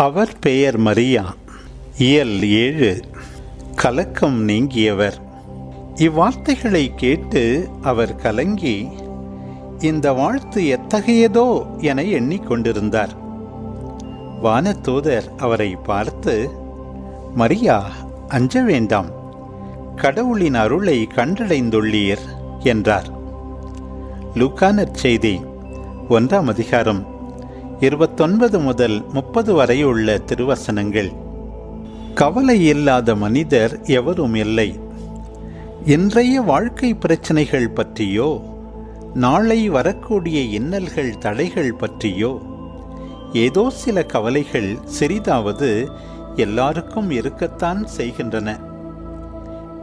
அவர் பெயர் மரியா. இயல் ஏழு. கலக்கம் நீங்கியவர். இவ்வார்த்தைகளை கேட்டு அவர் கலங்கி இந்த வாழ்த்து எத்தகையதோ என எண்ணிக்கொண்டிருந்தார் வானதூதர் அவரை பார்த்து மரியா அஞ்ச வேண்டாம். கடவுளின் அருளை கண்டடைந்துள்ளீர் என்றார். லூக்கானர் செய்தி ஒன்றாம் அதிகாரம். இருபத்தொன்பது முதல் முப்பது வரை உள்ள திருவசனங்கள். கவலை இல்லாத மனிதர் எவரும் இல்லை. இன்றைய வாழ்க்கை பிரச்சனைகள் பற்றியோ நாளை வரக்கூடிய இன்னல்கள் தடைகள் பற்றியோ ஏதோ சில கவலைகள் சிறிதாவது எல்லாருக்கும் இருக்கத்தான் செய்கின்றன.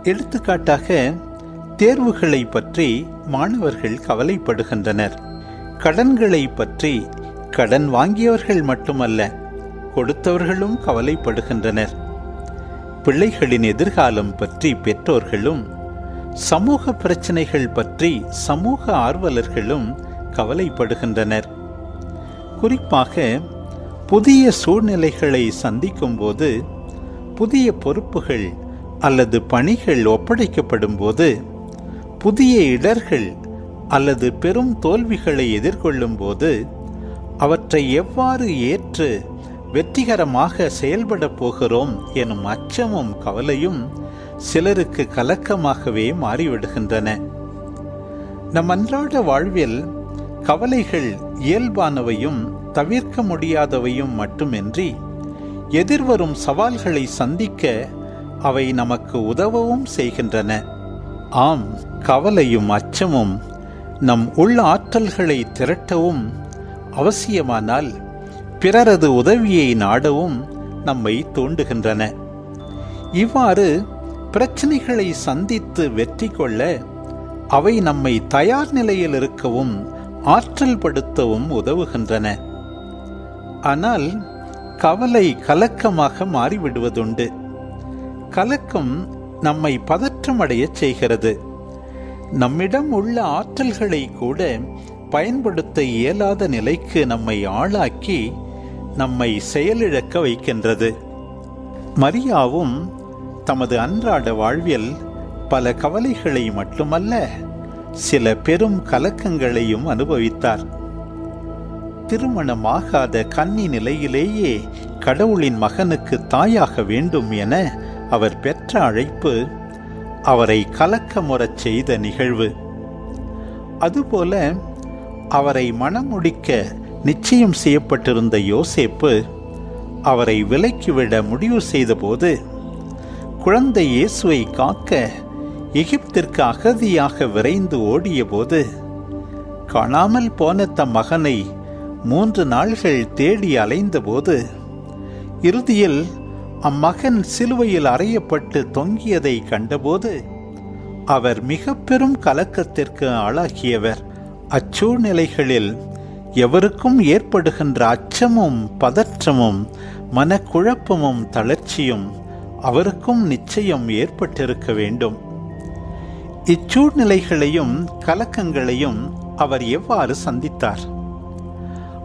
எடுத்துக்காட்டாக தேர்வுகளை பற்றி மாணவர்கள் கவலைப்படுகின்றனர். கடன்களை பற்றி கடன் வாங்கியவர்கள் மட்டுமல்ல கொடுத்தவர்களும் கவலைப்படுகின்றனர். பிள்ளைகளின் எதிர்காலம் பற்றி பெற்றோர்களும் சமூக பிரச்சனைகள் பற்றி சமூக ஆர்வலர்களும் கவலைப்படுகின்றனர். குறிப்பாக புதிய சூழ்நிலைகளை சந்திக்கும் போது புதிய பொறுப்புகள் அல்லது பணிகள் ஒப்படைக்கப்படும் போது புதிய இடர்கள் அல்லது பெரும் தோல்விகளை எதிர்கொள்ளும் போது அவற்றை எவ்வாறு ஏற்று வெற்றிகரமாக செயல்பட போகிறோம் எனும் அச்சமும் கவலையும் சிலருக்கு கலக்கமாகவே மாறிவிடுகின்றன. நம் அன்றாட வாழ்வில் கவலைகள் இயல்பானவையும் தவிர்க்க முடியாதவையும் மட்டுமின்றி எதிர்வரும் சவால்களை சந்திக்க அவை நமக்கு உதவவும் செய்கின்றன. ஆம் கவலையும் அச்சமும் நம் உள் ஆற்றல்களை திரட்டவும் அவசியமானால் பிறரது உதவியை நாடவும் நம்மை தூண்டுகின்றன. இவ்வாறு பிரச்சனைகளை சந்தித்து வெற்றி கொள்ள அவை நம்மை தயார் நிலையில் இருக்கவும் ஆற்றல் படுத்தவும் உதவுகின்றன. ஆனால் கவலை கலக்கமாக மாறிவிடுவதுண்டு. கலக்கம் நம்மை பதற்றமடையச் செய்கிறது. நம்மிடம் உள்ள ஆற்றல்களை கூட பயன்படுத்த இயலாத நிலைக்கு நம்மை ஆளாக்கி நம்மை செயலிழக்க வைக்கின்றது. மரியாவும் தமது அன்றாட வாழ்வில் பல கவலைகளை மட்டுமல்ல சில பெரும் கலக்கங்களையும் அனுபவித்தார். திருமணமாகாத கன்னி நிலையிலேயே கடவுளின் மகனுக்கு தாயாக வேண்டும் என அவர் பெற்ற அழைப்பு அவரை கலக்கமுறச் செய்த நிகழ்வு. அதுபோல அவரை மணமுடிக்க நிச்சயம் செய்யப்பட்டிருந்த யோசேப்பு அவரை விலக்கிவிட முடிவு செய்தபோது குழந்தை இயேசுவை காக்க எகிப்திற்கு அகதியாக விரைந்து ஓடியபோது காணாமல் போன தம் மகனை மூன்று நாள்கள் தேடி அலைந்தபோது இறுதியில் அம்மகன் சிலுவையில் அறையப்பட்டு தொங்கியதை கண்டபோது அவர் மிக பெரும் கலக்கத்திற்கு ஆளாகியவர். அச்சூழ்நிலைகளில் எவருக்கும் ஏற்படுகின்ற அச்சமும் பதற்றமும் மனக்குழப்பமும் தளர்ச்சியும் அவருக்கும் நிச்சயம் ஏற்பட்டிருக்க வேண்டும். இச்சூழ்நிலைகளையும் கலக்கங்களையும் அவர் எவ்வாறு சந்தித்தார்?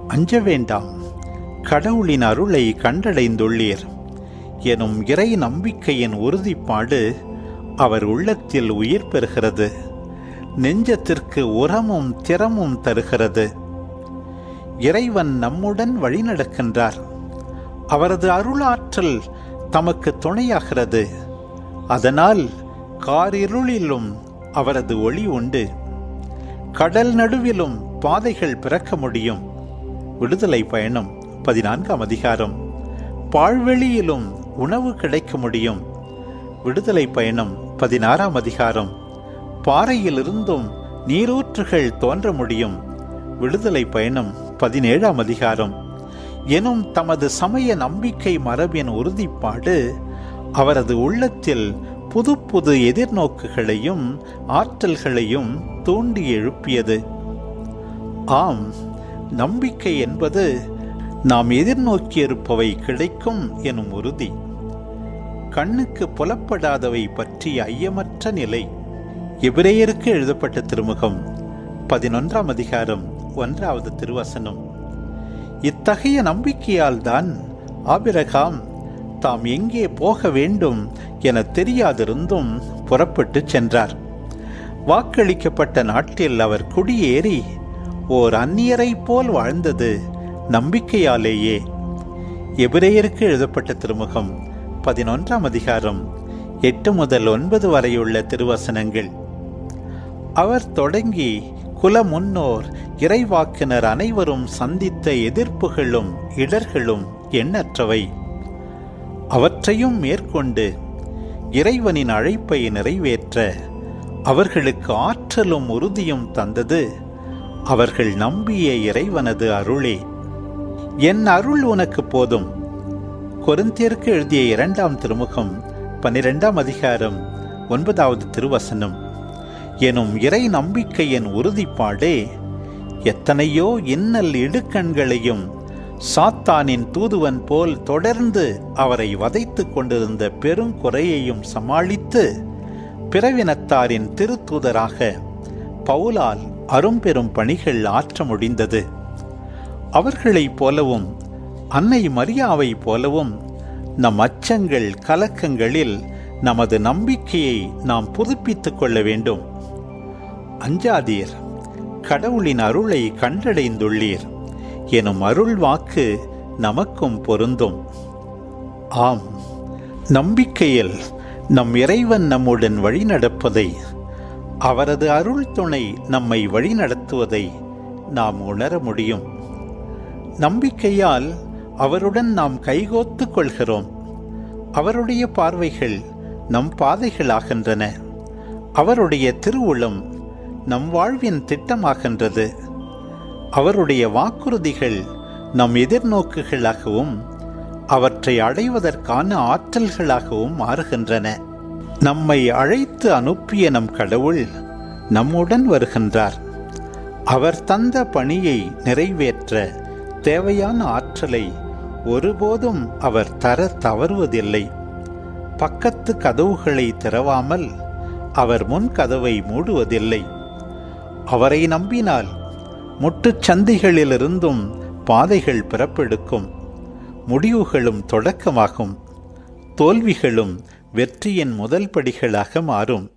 அஞ்ச வேண்டாம். கடவுளின் அருளை கண்டடைந்துள்ளீர். எனும் இறை நம்பிக்கையின் உறுதிப்பாடு அவர் உள்ளத்தில் உயிர் பெறுகிறது. நெஞ்சத்திற்கு உரமும் திறமும் தருகிறது. இறைவன் நம்முடன் வழிநடக்கின்றார். அவரது அருளாற்றல் தமக்கு துணையாகிறது. அதனால் காரிருளிலும் அவரது ஒளி உண்டு. கடல் நடுவிலும் பாதைகள் பிறக்க முடியும். விடுதலை பயணம் பதினான்காம் அதிகாரம். பாழ்வெளியிலும் உணவு கிடைக்க முடியும். விடுதலை பயணம் பதினாறாம் அதிகாரம். பாறையிலிருந்தும் நீரூற்றுகள் தோன்ற முடியும். விடுதலை பயணம் பதினேழாம் அதிகாரம். எனும் தமது சமய நம்பிக்கை மரபின் உறுதிப்பாடு அவரது உள்ளத்தில் புது புது எதிர்நோக்குகளையும் ஆற்றல்களையும் தூண்டி எழுப்பியது. ஆம் நம்பிக்கை என்பது நாம் எதிர்நோக்கியிருப்பவை கிடைக்கும் எனும் உறுதி. கண்ணுக்கு புலப்படாதவை பற்றிய ஐயமற்ற நிலை. எபிரேயருக்கு எழுதப்பட்ட திருமுகம் பதினொன்றாம் அதிகாரம் ஒன்றாவது திருவசனம். இத்தகைய நம்பிக்கையால் தான் ஆபிரகாம் தாம் எங்கே போக வேண்டும் என தெரியாதிருந்தும் புறப்பட்டு சென்றார். வாக்களிக்கப்பட்ட நாட்டில் அவர் குடியேறி ஓர் அந்நியரைப் போல் வாழ்ந்தது நம்பிக்கையாலேயே. எபிரேயருக்கு எழுதப்பட்ட திருமுகம் பதினொன்றாம் அதிகாரம் எட்டு முதல் ஒன்பது வரையுள்ள திருவசனங்கள். அவர் தொடங்கி குல முன்னோர் இறைவாக்கினர் அனைவரும் சந்தித்த எதிர்ப்புகளும் இடர்களும் எண்ணற்றவை. அவற்றையும் மேற்கொண்டு இறைவனின் அழைப்பை நிறைவேற்ற அவர்களுக்கு ஆற்றலும் உறுதியும் தந்தது அவர்கள் நம்பிய இறைவனது அருளே. என் அருள் உனக்கு போதும். கொருந்தியருக்கு எழுதிய இரண்டாம் திருமுகம் பன்னிரெண்டாம் அதிகாரம் ஒன்பதாவது திருவசனம். எனும் இறை நம்பிக்கையின் உறுதிப்பாடே எத்தனையோ இன்னல் இடுக்கண்களையும் சாத்தானின் தூதுவன் போல் தொடர்ந்து அவரை வதைத்துக் கொண்டிருந்த பெருங்குறையையும் சமாளித்து பிறவினத்தாரின் திருத்தூதராக பவுலால் அரும்பெரும் பணிகள் ஆற்ற முடிந்தது. அவர்களைப் போலவும் அன்னை மரியாவைப் போலவும் நம் அச்சங்கள் கலக்கங்களில் நமது நம்பிக்கையை நாம் புதுப்பித்துக் கொள்ள வேண்டும். அஞ்சாதீர். கடவுளின் அருளை கண்டடைந்துள்ளீர். எனும் அருள் வாக்கு நமக்கும் பொருந்தும். ஆம். நம்பிக்கையில் நம் இறைவன் நம்முடன் வழிநடப்பதை அவரது அருள் துணை நம்மை வழிநடத்துவதை நாம் உணர முடியும். நம்பிக்கையால் அவருடன் நாம் கைகோத்து கொள்கிறோம். அவருடைய பார்வைகள் நம் பாதைகளாகின்றன. அவருடைய திருவுளம் நம் வாழ்வின் திட்டமாகின்றது. அவருடைய வாக்குறுதிகள் நம் எதிர்நோக்குகளாகவும் அவற்றை அடைவதற்கான ஆற்றல்களாகவும் மாறுகின்றன. நம்மை அழைத்து அனுப்பிய நம் கடவுள் நம்முடன் வருகின்றார். அவர் தந்த பணியை நிறைவேற்ற தேவையான ஆற்றலை ஒருபோதும் அவர் தர தவறுவதில்லை. பக்கத்து கதவுகளை திறவாமல் அவர் முன் கதவை மூடுவதில்லை. அவரை நம்பினால் முட்டுச்சந்திகளிலிருந்தும் பாதைகள் பிறப்பெடுக்கும். முடிவுகளும் தொடக்கமாகும். தோல்விகளும் வெற்றியின் முதல் படிகளாக மாறும்.